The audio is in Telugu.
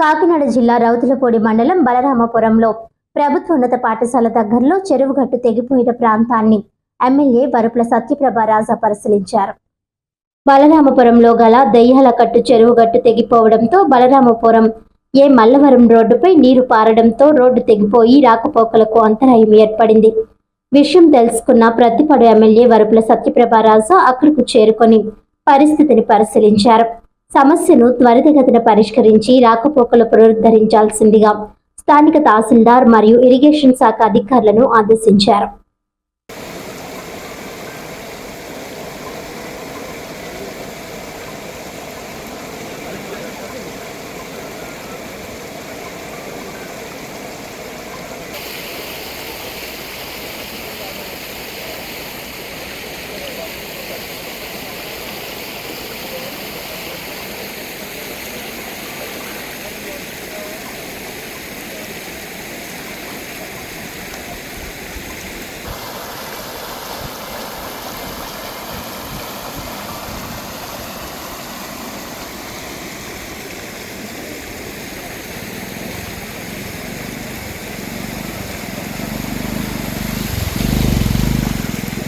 కాకినాడ జిల్లా రౌతులపూడి మండలం బలరామపురంలో ప్రభుత్వోన్నత పాఠశాల దగ్గరలో చెరువుగట్టు తెగిపోయిన ప్రాంతాన్ని ఎమ్మెల్యే వరుపుల సత్యప్రభ రాజా పరిశీలించారు. బలరామపురంలో గల దెయ్యాల కట్టు చెరువుగట్టు తెగిపోవడంతో బలరామపురం ఏ మల్లవరం రోడ్డుపై నీరు పారడంతో రోడ్డు తెగిపోయి రాకపోకలకు అంతరాయం ఏర్పడింది. విషయం తెలుసుకున్న ప్రతిపడు ఎమ్మెల్యే వరుపుల సత్యప్రభ రాజా అక్కడకు చేరుకొని పరిస్థితిని పరిశీలించారు. సమస్యను త్వరితగతిన పరిష్కరించి రాకపోకలు పునరుద్ధరించాల్సిందిగా స్థానిక తహసీల్దార్ మరియు ఇరిగేషన్ శాఖ అధికారులను ఆదేశించారు.